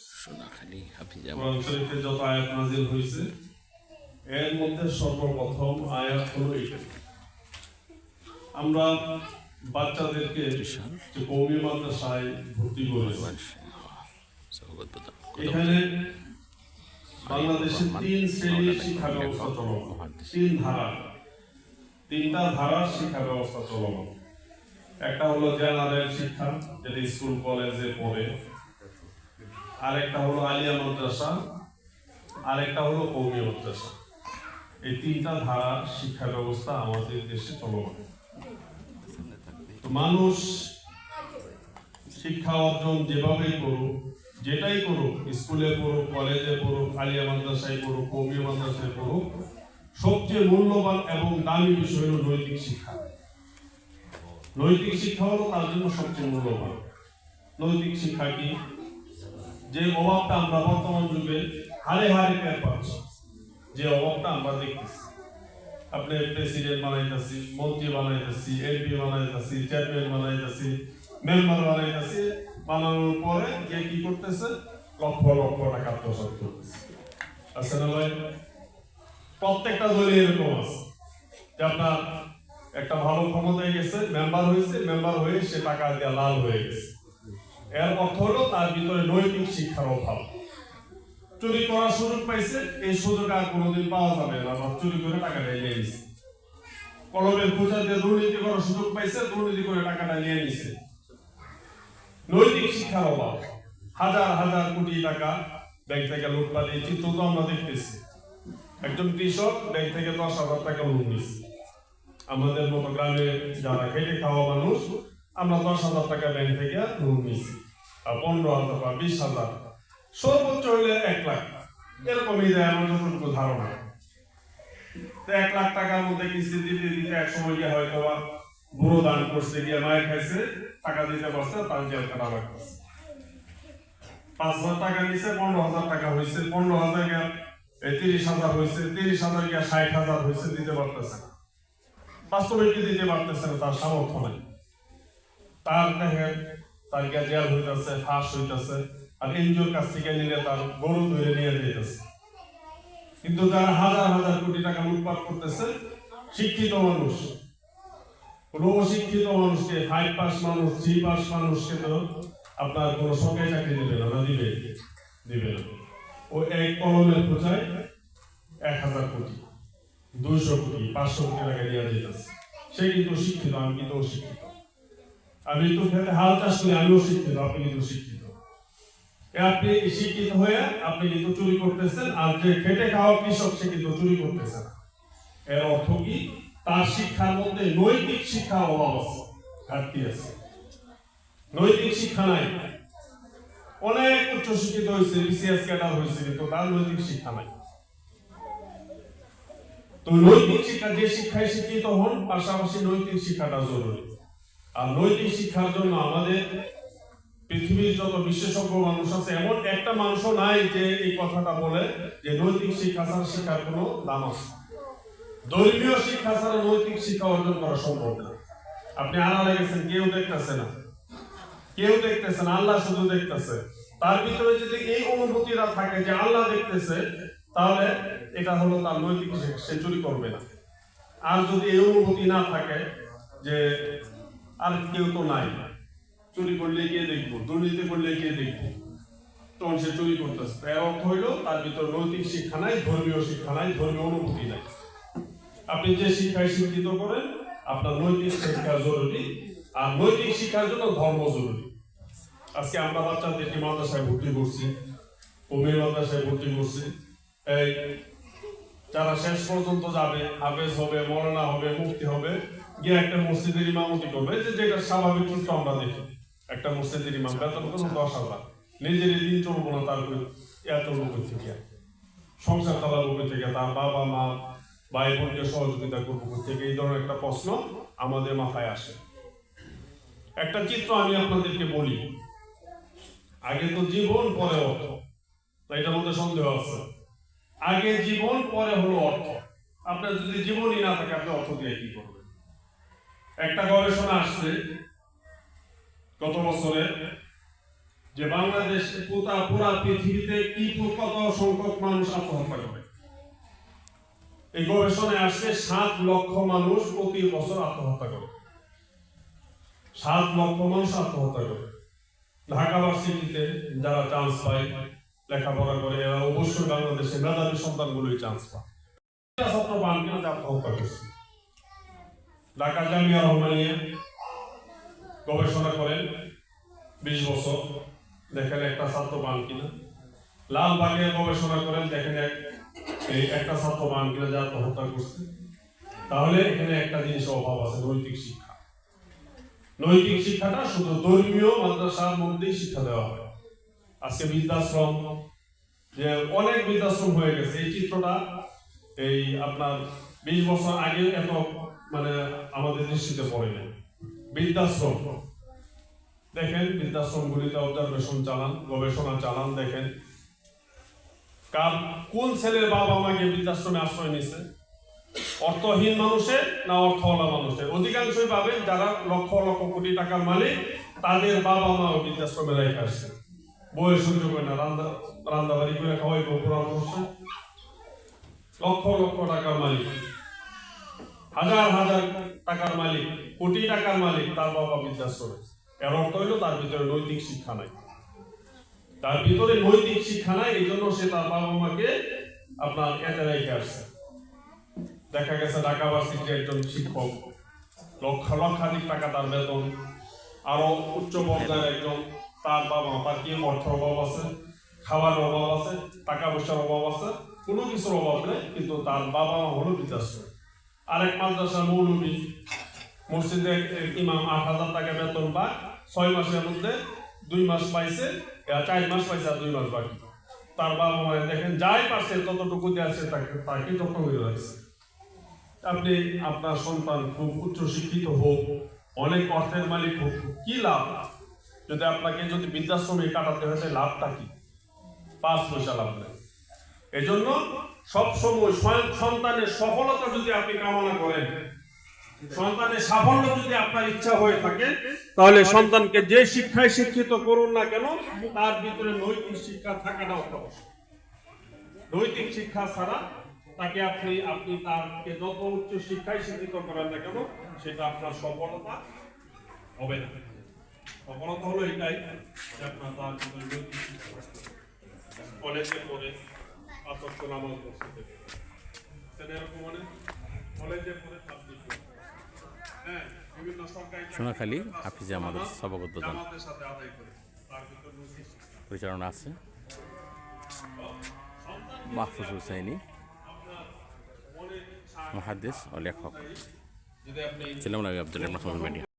সোনাখালী হাফিজা কোরআন শরীফে যত আয়াত নাজিল হয়েছে এর মধ্যে সর্বপ্রথম আয়াত হলো এটা আমরা বাচ্চাদেরকে যে কৌমি মাদ্রাসায় ভর্তি করেছি এখানে বাংলাদেশের তিন শ্রেণির শিক্ষা ব্যবস্থা চলমান। তিন ধারা। তিনটা ধারার শিক্ষা ব্যবস্থা চলমান। একটা হলো জেনারেল শিক্ষা যেটা স্কুল কলেজে পড়ে। আরেকটা হলো আলিয়া মাদ্রাসা, আরেকটা হলো কৌমি মাদ্রাসা। এই তিনটা ধারা শিক্ষা ব্যবস্থা আমাদের দেশে চলমান। তো মানুষ শিক্ষা অর্জন যেভাবেই করুক, যেটাই করুক, স্কুলে পড়ুক, কলেজে পড়ুক, আলিয়া মাদ্রাসায় পড়ুক, কৌমি মাদ্রাসায় পড়ুক, সবচেয়ে মূল্যবান এবং দামি বিষয় হলো নৈতিক শিক্ষা। নৈতিক শিক্ষা হলো তার জন্য সবচেয়ে মূল্যবান। নৈতিক শিক্ষা কি? যে অভাবটা আমরা বর্তমান যুগে হারে হারে টের পাচ্ছি, যে অভাবটা আমরা দেখতেছি। আপনি প্রেসিডেন্ট বানাইতেছি, মন্ত্রী বানাইতেছি এমপি বানাইতেছি চেয়ারম্যান বানাইতেছি মেম্বার বানাইতেছি, বানানোর পরে কে কি করতেছে? লক্ষ লক্ষ টাকা আত্মসাৎ করতেছে। আছে না ভাই? প্রত্যেকটা দলে এরকম আছে। যে আপনার একটা ভালো ক্ষমতায় গেছে মেম্বার হয়েছে মেম্বার হয়ে সে টাকা দিয়ে লাল হয়ে গেছে। এর অর্থ হলো তার ভিতরে নৈতিক শিক্ষার অভাব। চুরি করার সুযোগ পাইছে, এই সুযোগ আর কোনোদিন পাওয়া যাবে না। চুরি করে টাকাটা নিয়ে নিছে। কলমের খোঁজা দিয়ে দুর্নীতি করার সুযোগ পাইছে, দুর্নীতি করে টাকাটা নিয়ে নিছে। নৈতিক শিক্ষার অভাব। হাজার হাজার কোটি টাকা ব্যাংক থেকে লুটপাট এই চিত্র তো আমরা দেখতেছি। একজন কৃষক ব্যাংক থেকে দশ হাজার টাকা লোন নিচ্ছে আমাদের মতো গ্রামে যারা খেটে খাওয়া মানুষ আমরা দশ হাজার টাকা ব্যাংক থেকে লোন আর পনেরো হাজার বা বিশ হাজার সর্বোচ্চ হইলে এক লাখ এরকমই দেয় আমার যতটুকু ধারণা। তো এক লাখ টাকার মধ্যে কিস্তি দিতে দিতে এক সময় গিয়ে হয়তো বা বুড়ো দান করছে, গিয়ে মায়ের খাইছে টাকা দিতে পারছে, তার জেল কাটা লাগতেছে পাঁচ হাজার টাকা নিছে, পনেরো হাজার টাকা হয়েছে পনেরো হাজার গিয়া তিরিশ হাজার হয়েছে তিরিশ হাজার গিয়া ষাট হাজার হয়েছে দিতে পারতেছে না। বাস্তবে কি দিতে পারতেছে না, তার সামর্থ্য নাই। তার দেখেন তার জেল হইতেছে, ফাঁস হইতেছে, আর এনজিওর কাছ থেকে নিলে তার গরু ধরে নিয়ে যেতেছে কিন্তু যারা হাজার হাজার কোটি টাকা লুটপাট করতেছে, শিক্ষিত মানুষ, কোনো অশিক্ষিত মানুষকে ফাইভ পাস মানুষ থ্রি পাস মানুষকে তো আপনার কোনো সরকারি চাকরি দিবে না দিবে দিবে না। ও এক কলমের বোঝায় এক হাজার কোটি, দুইশো কোটি, পাঁচশো কোটি টাকা নিয়ে যেতেছে সে কিন্তু শিক্ষিত আমি কিন্তু অশিক্ষিত। আমি তো খেতে হাল চাষ করি আমিও শিক্ষিত, আপনি কিন্তু শিক্ষিত। আপনি শিক্ষিত হয়ে আপনি কিন্তু চুরি করতেছেন, আর যে খেটে খাওয়া কৃষক সে কিন্তু চুরি করতেছে না। এর অর্থ কি? তার শিক্ষার মধ্যে নৈতিক শিক্ষার অভাব আছে, ঘাটতি আছে। নৈতিক শিক্ষা নাই। অনেক উচ্চ শিক্ষিত হয়েছে, বিসিএস ক্যাডার হয়েছে, কিন্তু তার নৈতিক শিক্ষা নাই। তো নৈতিক শিক্ষা, যে শিক্ষায় শিক্ষিত হন, পাশাপাশি নৈতিক শিক্ষাটা জরুরি। আর নৈতিক শিক্ষার জন্য আমাদের পৃথিবীর যত বিশেষজ্ঞ মানুষ আছে, এমন একটা মানুষও নাই যে এই কথাটা বলে যে নৈতিক শিক্ষা ছাড়া শিক্ষার কোনো দাম আছে। ধর্মীয় শিক্ষা ছাড়া নৈতিক শিক্ষা অর্জন করা সম্ভব না। আপনি আড়ালে গেছেন, কেউ দেখতেছে না। কেউ দেখতেছে না, আল্লাহ শুধু দেখতেছে। তার ভিতরে যদি এই অনুভূতিটা থাকে যে আল্লাহ দেখতেছে, তাহলে এটা হলো তার নৈতিক সে চুরি করবে না। আর যদি এই অনুভূতি না থাকে যে আর কেউ তো নাই। চুরি করলে গিয়ে দেখব? দুর্নীতি করলে গিয়ে দেখব? তখন সে চুরি করতেছে। এর অর্থ হইল, তার ভিতর নৈতিক শিক্ষা নাই, ধর্মীয় শিক্ষা নাই, ধর্মীয় অনুভূতি নাই। আপনি যে শিক্ষায় শিক্ষিত করেন, আপনার নৈতিক শিক্ষা জরুরি, আর নৈতিক শিক্ষার জন্য ধর্ম জরুরি। আজকে আমরা বাচ্চাদেরকে মাদ্রাসায় ভর্তি করছি কবির মাদ্রাসায় ভর্তি করছি। এই যারা শেষ পর্যন্ত যাবে, হাফেজ হবে মরানা হবে মুক্তি হবে, গিয়ে একটা মসজিদের ইমামতি করবে। যে যেটা স্বাভাবিক কিন্তু আমরা দেখি, একটা মসজিদের ইমাম, বেতন কোনো দশ হাজার। নিজের দিন চলবো না, তার এত লোক থেকে সংসার চালাবো কই থেকে তার বাবা, মা, ভাই, বোনকে সহযোগিতা করব থেকে এই ধরনের একটা প্রশ্ন আমাদের মাথায় আসে। একটা চিত্র আমি আপনাদেরকে বলি। আগে তো জীবন, পরে অর্থ। এটার মধ্যে সন্দেহ আছে। আগে জীবন, পরে হলো অর্থ। আপনার যদি জীবনই না থাকে, আপনি অর্থ দিয়ে কি করবেন? একটা গবেষণা আসছে গত বছরে যে বাংলাদেশ পুরা পুরা পৃথিবীতে কি কত সংখ্যক মানুষ আত্মহত্যা করে। এই গবেষণায় আসছে সাত লক্ষ মানুষ প্রতি বছর আত্মহত্যা করে। সাত লক্ষ মানুষ আত্মহত্যা করে। ঢাকা ভার্সিটিতে যারা চান্স পায় লেখাপড়া করে এরা অবশ্যই বাংলাদেশে মেধাবী সন্তানগুলোই চান্স পায়। ছাত্র বানকে আত্মহত্যা করছে। ঢাকা জামিয়া রহমানিয়া গবেষণা করেন, বিশ বছর। দেখেন একটা ছাত্র পান কিনা। লালবাগে গবেষণা করেন, দেখেন এই একটা ছাত্র পান কিনা যা আত্মহত্যা করছে। তাহলে এখানে একটা জিনিস অভাব আছে, নৈতিক শিক্ষা। নৈতিক শিক্ষাটা শুধু ধর্মীয় মাদ্রাসার মধ্যেই শিক্ষা দেওয়া হয়। আজকে বৃদ্ধাশ্রম, যে অনেক বৃদ্ধাশ্রম হয়ে গেছে। এই চিত্রটা এই আপনার বিশ বছর আগে এত মানে আমাদের দৃষ্টিতে পড়ে না বৃদ্ধাশ্রম। দেখেন বৃদ্ধাশ্রমগুলিতে অবজারভেশন চালান, গবেষণা চালান, দেখেন। কার কোন ছেলের বাবা মাকে বৃদ্ধাশ্রমে আশ্রয় নিছে অর্থহীন মানুষের না অর্থওয়ালা মানুষের? অধিকাংশই পাবেন যারা লক্ষ লক্ষ কোটি টাকার মালিক, তাদের বাবা মা বৃদ্ধাশ্রমে রেখে আসছে। বয়স সুযোগ হয় না রান্না রান্নাবাড়ি করে খাওয়াই পুরা মানুষের লক্ষ লক্ষ টাকার মালিক। হাজার হাজার টাকার মালিক, কোটি টাকার মালিক, তার বাবা বৃদ্ধাশ্রমে। এর অর্থ হইল তার ভিতরে নৈতিক শিক্ষা নাই। তার ভিতরে নৈতিক শিক্ষা নাই এই জন্য সে তার বাবা মাকে আপনার এতে রেখে আসছে। দেখা গেছে ঢাকা ভার্সিটির একজন শিক্ষক, লক্ষ, লক্ষাধিক টাকা তার বেতন, আরও উচ্চ পর্যায়ের একজন তার বাবা, তার কি অর্থ অভাব আছে? খাওয়ার অভাব আছে টাকা পয়সার অভাব আছে, কোনো কিছুর অভাব নেই, কিন্তু তার বাবা মা হলো বৃদ্ধাশ্রম আরেক মাদ্রাসা মৌলবী, মসজিদে ইমাম আট হাজার টাকা বেতন পায়, ছয় মাসের মধ্যে দুই মাস পাইছে চার মাস পাইছে আর দুই মাস বাকি। তার বাবা মায়ের দেখেন, যাই পারছে, ততটুকু আছে তাকে তাকে যত্ন করে রাখছে আপনি, আপনার সন্তান খুব উচ্চ শিক্ষিত হোক, অনেক অর্থের মালিক হোক, কি লাভ? যদি আপনাকে যদি বৃদ্ধাশ্রমে কাটাতে হয়, তাহলে লাভটা কি? পাঁচ পয়সা লাভ নেই। এই জন্য সবসময় স্বয়ং সন্তানের সফলতা যদি আপনি কামনা করেন, সন্তানের সাফল্য যদি আপনার ইচ্ছা হয়ে থাকে, তাহলে সন্তানকে যে শিক্ষায় শিক্ষিত করুন না কেন, তার ভিতরে নৈতিক শিক্ষা থাকাটা অত্যাবশ্যক। নৈতিক শিক্ষা ছাড়া তাকে আপনি আপনি তাকে যত উচ্চ শিক্ষায় শিক্ষিত করেন না কেন, সেটা আপনার সফলতা হবে না। সফলতা হলো এটাই যে আপনার তার কলেজে পড়ে নামাজ পড়তে সেটা এরকম মানে কলেজে পড়ে ছাব্বিশ হ্যাঁ বিভিন্ন সরকারি সোনাখালী হাফিজে আমাদের সভাগত জামাতের সাথে আদায় করে তার ভিতরে পরিচালনা আছে। মাহফুজ হুসাইনি মহাদ্দেশ ও লেখক। ছিলাম আব্দুল রহমান। মিডিয়া